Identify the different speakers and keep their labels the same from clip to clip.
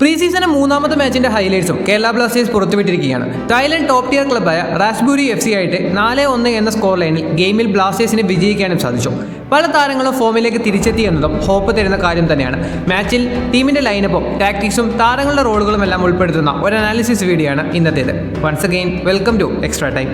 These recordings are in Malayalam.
Speaker 1: പ്രീ സീസണിലെ മൂന്നാമത്തെ മാച്ചിന്റെ ഹൈലൈറ്റ്സും കേരള ബ്ലാസ്റ്റേഴ്സ് പുറത്തുവിട്ടിരിക്കുകയാണ്. തായ്ലൻഡ് ടോപ്പ് ടിയർ ക്ലബായ റാസ്ബൂരി എഫ് സി ആയിട്ട് നാല് ഒന്ന് എന്ന സ്കോർ ലൈനിൽ ഗെയിമിൽ ബ്ലാസ്റ്റേഴ്സിനെ വിജയിക്കാനും സാധിച്ചു. പല താരങ്ങളും ഫോമിലേക്ക് തിരിച്ചെത്തി എന്നതും ഹോപ്പ് തരുന്ന കാര്യം തന്നെയാണ്. മാച്ചിൽ ടീമിന്റെ ലൈനപ്പും ടാക്ടിക്സും താരങ്ങളുടെ റോളുകളും എല്ലാം ഉൾപ്പെടുത്തുന്ന ഒരു അനാലിസിസ് വീഡിയോ ആണ് ഇന്നത്തേത്. Once again welcome to extra time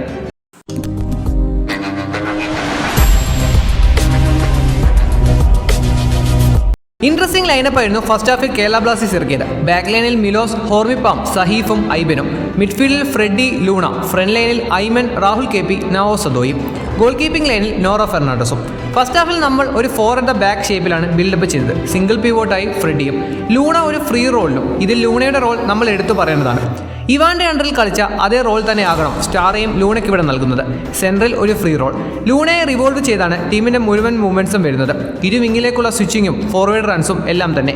Speaker 1: interesting lineup ആയിരുന്നു ഫസ്റ്റ് ഹാഫിൽ കേരള ബ്ലാസ്റ്റേഴ്സ് ഇറക്കിയത്. ബാക്ക് ലൈനിൽ മിലോസ് ഹോർമിപ്പാം സഹീഫും ഐബനും മിഡ്ഫീൽഡിൽ ഫ്രെഡി ലൂണ ഫ്രണ്ട് ലൈനിൽ Aimen Rahul K P Noah സദോയും goal keeping ലൈനിൽ നോറ ഫെർണാണ്ടസും ഫസ്റ്റ് ഹാഫിൽ നമ്മൾ ഒരു ഫോർ അറ്റ് ദ ബാക്ക് ഷേപ്പിലാണ് ബിൽഡപ്പ് ചെയ്തത്. സിംഗിൾ പിവോട്ടായി ഫ്രെഡിയും ലൂണ ഒരു ഫ്രീ റോളിലും ഇതിൽ ലൂണയുടെ റോൾ നമ്മൾ എടുത്തു പറയേണ്ടതാണ്. ഇവാന്റെ അണ്ടറിൽ കളിച്ച അതേ റോൾ തന്നെ ആകണം സ്റ്റാറേയും ലൂണയ്ക്ക് ഇവിടെ നൽകുന്നത്. സെൻട്രൽ ഒരു ഫ്രീ റോൾ ലൂണയെ റിവോൾവ് ചെയ്താണ് ടീമിന്റെ മുഴുവൻ മൂവ്മെന്റ്സും വരുന്നത്. ഇരു വിങ്ങിലേക്കുള്ള സ്വിച്ചിങ്ങും ഫോർവേഡ് റൺസും എല്ലാം തന്നെ.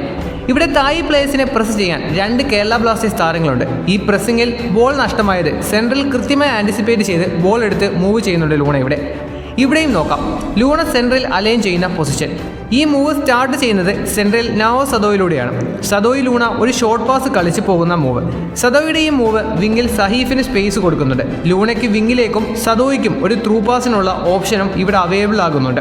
Speaker 1: ഇവിടെ തായി പ്ലേയേഴ്സിനെ പ്രസ് ചെയ്യാൻ രണ്ട് കേരള ബ്ലാസ്റ്റേഴ്സ് താരങ്ങളുണ്ട്. ഈ പ്രസ്സിങ്ങിൽ ബോൾ നഷ്ടമായത് സെൻട്രൽ കൃത്യമായി ആന്റിസിപ്പേറ്റ് ചെയ്ത് ബോൾ എടുത്ത് മൂവ് ചെയ്യുന്നുണ്ട് ലൂണ ഇവിടെ. ഇവിടെയും നോക്കാം. ലൂണ സെൻട്രൽ അലൈൻ ചെയ്യുന്ന പൊസിഷൻ ഈ മൂവ് സ്റ്റാർട്ട് ചെയ്യുന്നത് സെൻട്രൽ നാവോ സദോയിലൂടെയാണ്. സദോയി ലൂണ ഒരു ഷോർട്ട് പാസ് കളിച്ച് പോകുന്ന മൂവ്. സദോയുടെ ഈ മൂവ് വിങ്ങിൽ സഹീഫിന് സ്പേസ് കൊടുക്കുന്നുണ്ട്. ലൂണയ്ക്ക് വിങ്ങിലേക്കും സദോയ്ക്കും ഒരു ത്രൂ പാസിനുള്ള ഓപ്ഷനും ഇവിടെ അവൈലബിൾ ആകുന്നുണ്ട്.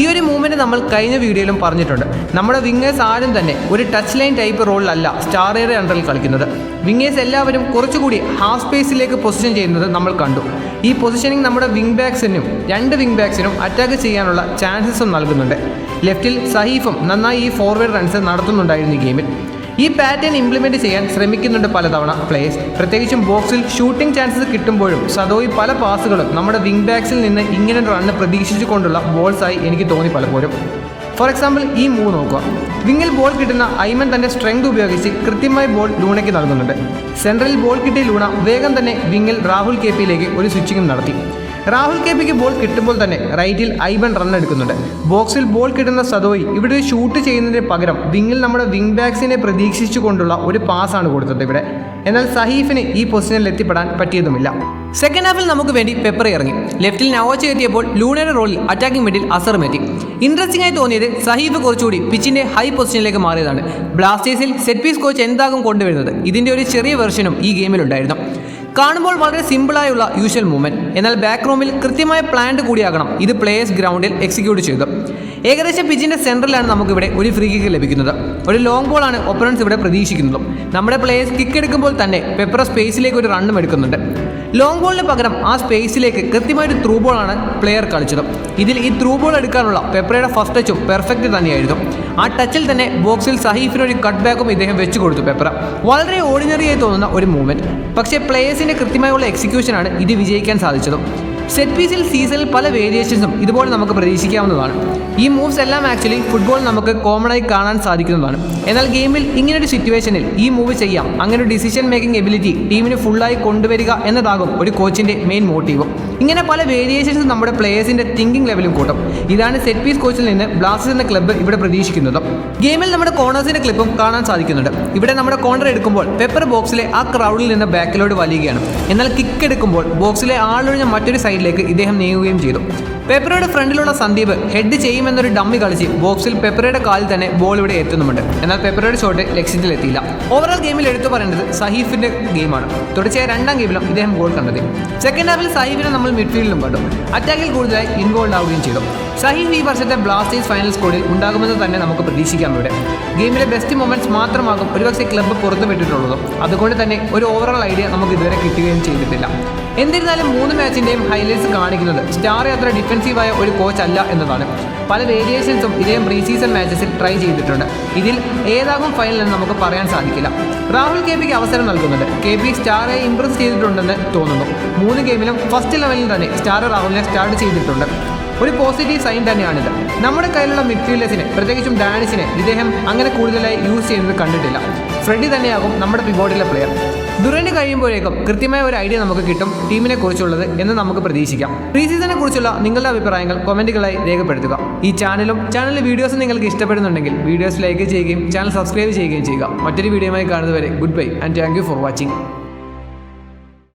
Speaker 1: ഈ ഒരു മൂവ്മെന്റ് നമ്മൾ കഴിഞ്ഞ വീഡിയോയിലും പറഞ്ഞിട്ടുണ്ട്. നമ്മുടെ വിങ്ങേഴ്സ് ആരും തന്നെ ഒരു ടച്ച് ലൈൻ ടൈപ്പ് റോളിലല്ല സ്റ്റാറേറെ അണ്ടറിൽ കളിക്കുന്നത്. വിങ്ങേഴ്സ് എല്ലാവരും കുറച്ചുകൂടി ഹാഫ് സ്പേസിലേക്ക് പൊസിഷൻ ചെയ്യുന്നത് നമ്മൾ കണ്ടു. ഈ പൊസിഷനിങ് നമ്മുടെ വിങ് ബാക്സിനും രണ്ട് വിങ് ബാക്സിനും അറ്റാക്ക് ചെയ്യാനുള്ള ചാൻസസും നൽകുന്നുണ്ട്. ലെഫ്റ്റിൽ സഹീഫും നന്നായി ഈ ഫോർവേഡ് റൺസ് നടത്തുന്നുണ്ടായിരുന്നു ഈ ഗെയിമിൽ ഈ പാറ്റേൺ ഇംപ്ലിമെന്റ് ചെയ്യാൻ ശ്രമിക്കുന്നുണ്ട് പലതവണ. പ്ലേസ് പ്രത്യേകിച്ചും ബോക്സിൽ ഷൂട്ടിംഗ് ചാൻസസ് കിട്ടുമ്പോഴും സദോയി പല പാസുകളും നമ്മുടെ വിംഗ് ബാക്സിൽ നിന്ന് ഇങ്ങനെ റണ്ണ് പ്രതീക്ഷിച്ചുകൊണ്ടുള്ള ബോൾസായി എനിക്ക് തോന്നി പലപ്പോഴും. ഫോർ എക്സാമ്പിൾ ഈ മൂവ് നോക്കുക. വിങ്ങിൽ ബോൾ കിട്ടുന്ന ഐമൻ തന്റെ സ്ട്രെങ്ത് ഉപയോഗിച്ച് കൃത്യമായി ബോൾ ലൂണയ്ക്ക് നൽകുന്നുണ്ട്. സെൻട്രലിൽ ബോൾ കിട്ടിയ ലൂണ വേഗം തന്നെ വിങ്ങിൽ രാഹുൽ കെ പിയിലേക്ക് ഒരു സ്വിച്ചിങ്ങും നടത്തി. രാഹുൽ കെ പിക്ക് ബോൾ കിട്ടുമ്പോൾ തന്നെ റൈറ്റിൽ ഐബൻ റൺ എടുക്കുന്നുണ്ട്. ബോക്സിൽ ബോൾ കിട്ടുന്ന സദോയ് ഇവിടെ ഷൂട്ട് ചെയ്യുന്നതിന് പകരം വിങ്ങിൽ നമ്മുടെ വിങ് ബാക്സിനെ പ്രതീക്ഷിച്ചുകൊണ്ടുള്ള ഒരു പാസ്സാണ് കൊടുത്തത് ഇവിടെ. എന്നാൽ സഹീഫിന് ഈ പൊസിഷനിൽ എത്തിപ്പെടാൻ പറ്റിയതുമില്ല. സെക്കൻഡ് ഹാഫിൽ നമുക്ക് വേണ്ടി പെപ്പർ ഇറങ്ങി. ലെഫ്റ്റിൽ നവോച്ച എത്തിയപ്പോൾ ലൂണയുടെ റോളിൽ അറ്റാക്കിംഗ് മിഡിൽ അസറും എത്തി. ഇൻട്രസ്റ്റിംഗ് ആയി തോന്നിയത് സഹീഫ് കുറച്ചുകൂടി പിച്ചിന്റെ ഹൈ പൊസിഷനിലേക്ക് മാറിയതാണ്. ബ്ലാസ്റ്റേഴ്സിൽ സെറ്റ് പീസ് കോച്ച് എന്താകും കൊണ്ടുവരുന്നത്? ഇതിന്റെ ഒരു ചെറിയ വെർഷനും ഈ ഗെയിമിലുണ്ടായിരുന്നു കാണുമ്പോൾ വളരെ സിമ്പിളായുള്ള യൂഷ്വൽ മൂവ്മെന്റ് എന്നാൽ ബാക്ക് റൂമിൽ കൃത്യമായ പ്ലാൻഡ് കൂടിയാകണം. ഇത് പ്ലേയേഴ്സ് ഗ്രൗണ്ടിൽ എക്സിക്യൂട്ട് ചെയ്തത് ഏകദേശം പിച്ചിന്റെ സെന്ററിലാണ് നമുക്കിവിടെ ഒരു ഫ്രീ കിക്ക് ലഭിക്കുന്നത്. ഒരു ലോങ് ബോളാണ് ഒപ്പണൻസ് ഇവിടെ പ്രതീക്ഷിക്കുന്നത്. നമ്മുടെ പ്ലേയേഴ്സ് കിക്ക് എടുക്കുമ്പോൾ തന്നെ പെപ്പറ സ്പേസിലേക്ക് ഒരു റണ്ണും എടുക്കുന്നുണ്ട്. ലോങ് ബോളിന് പകരം ആ സ്പേസിലേക്ക് കൃത്യമായൊരു ത്രൂ ബോളാണ് പ്ലെയർ കളിച്ചത്. ഇതിൽ ഈ ത്രൂ ബോൾ എടുക്കാനുള്ള പെപ്പറയുടെ ഫസ്റ്റ് ടച്ചും പെർഫെക്റ്റ് തന്നെയായിരുന്നു. ആ ടച്ചിൽ തന്നെ ബോക്സിൽ സഹീഫിന് ഒരു കട്ട് ബാക്കും ഇദ്ദേഹം വെച്ചു കൊടുത്തു പെപ്പറ വളരെ ഓർഡിനറിയായി തോന്നുന്ന ഒരു മൂവ്മെന്റ് പക്ഷേ പ്ലേയേഴ്സിന്റെ കൃത്യമായുള്ള എക്സിക്യൂഷനാണ് ഇത് വിജയിക്കാൻ സാധിച്ചതും. സെറ്റ് പീസിൽ സീസണിൽ പല വേരിയേഷൻസും ഇതുപോലെ നമുക്ക് പ്രതീക്ഷിക്കാവുന്നതാണ്. ഈ മൂവ്സ് എല്ലാം ആക്ച്വലി ഫുട്ബോൾ നമുക്ക് കോമൺ ആയി കാണാൻ സാധിക്കുന്നതാണ്. എന്നാൽ ഗെയിമിൽ ഇങ്ങനൊരു സിറ്റുവേഷനിൽ ഈ മൂവ് ചെയ്യാം. അങ്ങനെ ഒരു ഡിസിഷൻ മേക്കിംഗ് എബിലിറ്റി ടീമിന് ഫുള്ളായി കൊണ്ടുവരിക എന്നതാകും ഒരു കോച്ചിന്റെ മെയിൻ മോട്ടീവ് ഇങ്ങനെ പല വേരിയേഷൻസ് നമ്മുടെ പ്ലേയേഴ്സിന്റെ തിങ്കിങ് ലെവലും കൂട്ടും. ഇതാണ് സെറ്റ് പീസ് കോച്ചിൽ നിന്ന് ബ്ലാസ്റ്റേഴ്സ് എന്ന ക്ലബ്ബ് ഇവിടെ പ്രതീക്ഷിക്കുന്നത്. ഗെയിമിൽ നമ്മുടെ കോണേഴ്സിന്റെ ക്ലിപ്പും കാണാൻ സാധിക്കുന്നുണ്ട്. ഇവിടെ നമ്മുടെ കോർണർ എടുക്കുമ്പോൾ പെപ്പർ ബോക്സിലെ ആ ക്രൗഡിൽ നിന്ന് ബാക്കിലോട്ട് വലിയുകയാണ്. എന്നാൽ കിക്ക് എടുക്കുമ്പോൾ ബോക്സിലെ ആളൊഴിഞ്ഞ മറ്റൊരു സൈഡിലേക്ക് ഇദ്ദേഹം നീങ്ങുകയും ചെയ്തു. പെപ്പറയുടെ ഫ്രണ്ടിലുള്ള സന്ദീപ് ഹെഡ് ചെയ്യുമെന്നൊരു ഡമ്മി കളിച്ച് ബോക്സിൽ പെപ്പറയുടെ കാലിൽ തന്നെ ബോൾ ഇവിടെ എത്തുന്നുമുണ്ട്. എന്നാൽ പെപ്പറയുടെ ഷോട്ട് ലക്ഷ്യത്തിലെത്തിയില്ല. ഓവറോൾ ഗെയിമിൽ എടുത്തു പറയേണ്ടത് സഹീഫിന്റെ ഗെയിമാണ് തുടർച്ചയായ രണ്ടാം ഗെയിമിലും ഇദ്ദേഹം ഗോൾ കണ്ടെത്തി. സെക്കൻഡ് ഹാഫിൽ സഹീഫിനെ നമ്മൾ മിഡ്ഫീൽഡിലും കണ്ടു. അറ്റാക്കിൽ കൂടുതലായി ഇൻവോൾവ് ആവുകയും ചെയ്തു. സഹീഫ് ഈ വർഷത്തെ ബ്ലാസ്റ്റേഴ്സ് ഫൈനൽ സ്കോഡിൽ ഉണ്ടാകുമെന്ന് തന്നെ നമുക്ക് പ്രതീക്ഷിക്കാം ഇവിടെ. ഗെയിമിലെ ബെസ്റ്റ് മൊമെന്റ്സ് മാത്രമാകും ഒരുപക്ഷെ ക്ലബ്ബ് പുറത്തുവിട്ടിട്ടുള്ളതും അതുകൊണ്ട് തന്നെ ഒരു ഓവറോൾ ഐഡിയ നമുക്ക് ഇതുവരെ കിട്ടുകയും ചെയ്തിട്ടില്ല. എന്നിരുന്നാലും മൂന്ന് മാച്ചിന്റെയും ഹൈലൈറ്റ്സ് കാണിക്കുന്നത്. സ്റ്റാർ അത്ര ഡിഫൻസീവായ ഒരു കോച്ച് അല്ല എന്നതാണ്. പല വേരിയേഷൻസും ഇദ്ദേഹം പ്രീ സീസൺ മാച്ചസിൽ ട്രൈ ചെയ്തിട്ടുണ്ട്. ഇതിൽ ഏതാകും ഫൈനൽ എന്ന് നമുക്ക് പറയാൻ സാധിക്കില്ല. രാഹുൽ കെ പിക്ക് അവസരം നൽകുന്നുണ്ട്. കെ പി സ്റ്റാറെ ഇംപ്രസ് ചെയ്തിട്ടുണ്ടെന്ന് തോന്നുന്നു. മൂന്ന് ഗെയിമിലും ഫസ്റ്റ് ലെവലിൽ തന്നെ സ്റ്റാർ രാഹുലിനെ സ്റ്റാർട്ട് ചെയ്തിട്ടുണ്ട്. ഒരു പോസിറ്റീവ് സൈൻ തന്നെയാണിത്. നമ്മുടെ കയ്യിലുള്ള മിഡ്ഫീൽഡേഴ്സിനെ പ്രത്യേകിച്ചും ഡാനിസിനെ ഇദ്ദേഹം അങ്ങനെ കൂടുതലായി യൂസ് ചെയ്യുന്നത് കണ്ടിട്ടില്ല. ഫ്രെഡി തന്നെയാകും നമ്മുടെ പിവോട്ടിലെ പ്ലെയർ ദുരന് കഴിയുമ്പോഴേക്കും കൃത്യമായ ഒരു ഐഡിയ നമുക്ക് കിട്ടും ടീമിനെ കുറിച്ചുള്ളത് എന്ന് നമുക്ക് പ്രതീക്ഷിക്കാം. പ്രീ സീസണെ കുറിച്ചുള്ള നിങ്ങളുടെ അഭിപ്രായങ്ങൾ കമന്റുകളായി രേഖപ്പെടുത്തുക. ഈ ചാനലും ചാനലിലെ വീഡിയോസ് നിങ്ങൾക്ക് ഇഷ്ടപ്പെടുന്നുണ്ടെങ്കിൽ വീഡിയോസ് ലൈക്ക് ചെയ്യുകയും ചാനൽ സബ്സ്ക്രൈബ് ചെയ്യുകയും ചെയ്യുക. മറ്റൊരു വീഡിയോയുമായി കാണുന്നതുവരെ good bye and thank for watching